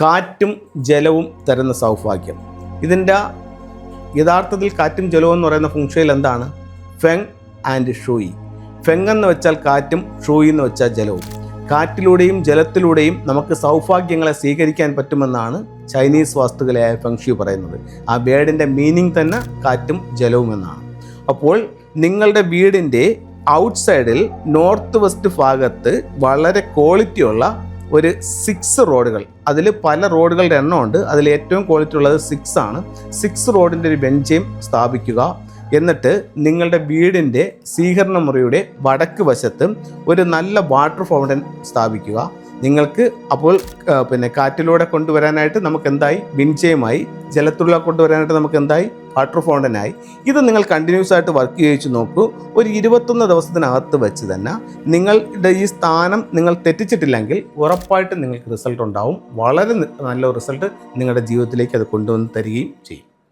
കാറ്റും ജലവും തരുന്ന സൗഭാഗ്യം. ഇതിന്റെ യഥാർത്ഥത്തിൽ കാറ്റും ജലവും എന്ന് പറയുന്ന ഫുങ്ഷയിൽ എന്താണ്? ഫെങ് ആൻഡ് ഷൂയി ഫെങ് എന്ന് വെച്ചാൽ കാറ്റും ഷൂയി എന്ന് വെച്ചാൽ ജലവും. കാറ്റിലൂടെയും ജലത്തിലൂടെയും നമുക്ക് സൗഭാഗ്യങ്ങളെ സ്വീകരിക്കാൻ പറ്റുമെന്നാണ് ചൈനീസ് വാസ്തുകലയായ ഫെങ്ഷി പറയുന്നത്. ആ ബേഡിന്റെ മീനിങ് തന്നെ കാറ്റും ജലവും എന്നാണ്. അപ്പോൾ നിങ്ങളുടെ വീടിന്റെ ഔട്ട്സൈഡിൽ നോർത്ത് വെസ്റ്റ് ഭാഗത്ത് വളരെ ക്വാളിറ്റിയുള്ള ഒരു സിക്സ് റോഡുകൾ അതിൽ പല റോഡുകളുടെ എണ്ണമുണ്ട് അതിൽ ഏറ്റവും ക്വാളിറ്റി ഉള്ളത് സിക്സ് ആണ്. സിക്സ് റോഡിന്റെ ഒരു ബെഞ്ചയും സ്ഥാപിക്കുക. എന്നിട്ട് നിങ്ങളുടെ വീടിന്റെ സ്വീകരണ മുറിയുടെ വടക്ക് വശത്ത് ഒരു നല്ല വാട്ടർ ഫൗണ്ടൻ സ്ഥാപിക്കുക. നിങ്ങൾക്ക് അപ്പോൾ പിന്നെ കാറ്റിലൂടെ കൊണ്ടുവരാനായിട്ട് നമുക്ക് എന്തായി? വിൻചയമായി ജലത്തിലൂടെ കൊണ്ടുവരാനായിട്ട് നമുക്ക് എന്തായി? വാട്ടർ ഫൗണ്ടനായി ഇത് നിങ്ങൾ കണ്ടിന്യൂസ് ആയിട്ട് വർക്ക് ചെയ്യിച്ച് നോക്കൂ. ഒരു ഇരുപത്തൊന്ന് ദിവസത്തിനകത്ത് വെച്ച് തന്നെ നിങ്ങളുടെ ഈ സ്ഥാനം നിങ്ങൾ തെറ്റിച്ചിട്ടില്ലെങ്കിൽ ഉറപ്പായിട്ടും നിങ്ങൾക്ക് റിസൾട്ട് ഉണ്ടാവും. വളരെ നല്ല റിസൾട്ട് നിങ്ങളുടെ ജീവിതത്തിലേക്ക് അത് കൊണ്ടുവന്ന് തരികയും ചെയ്യും.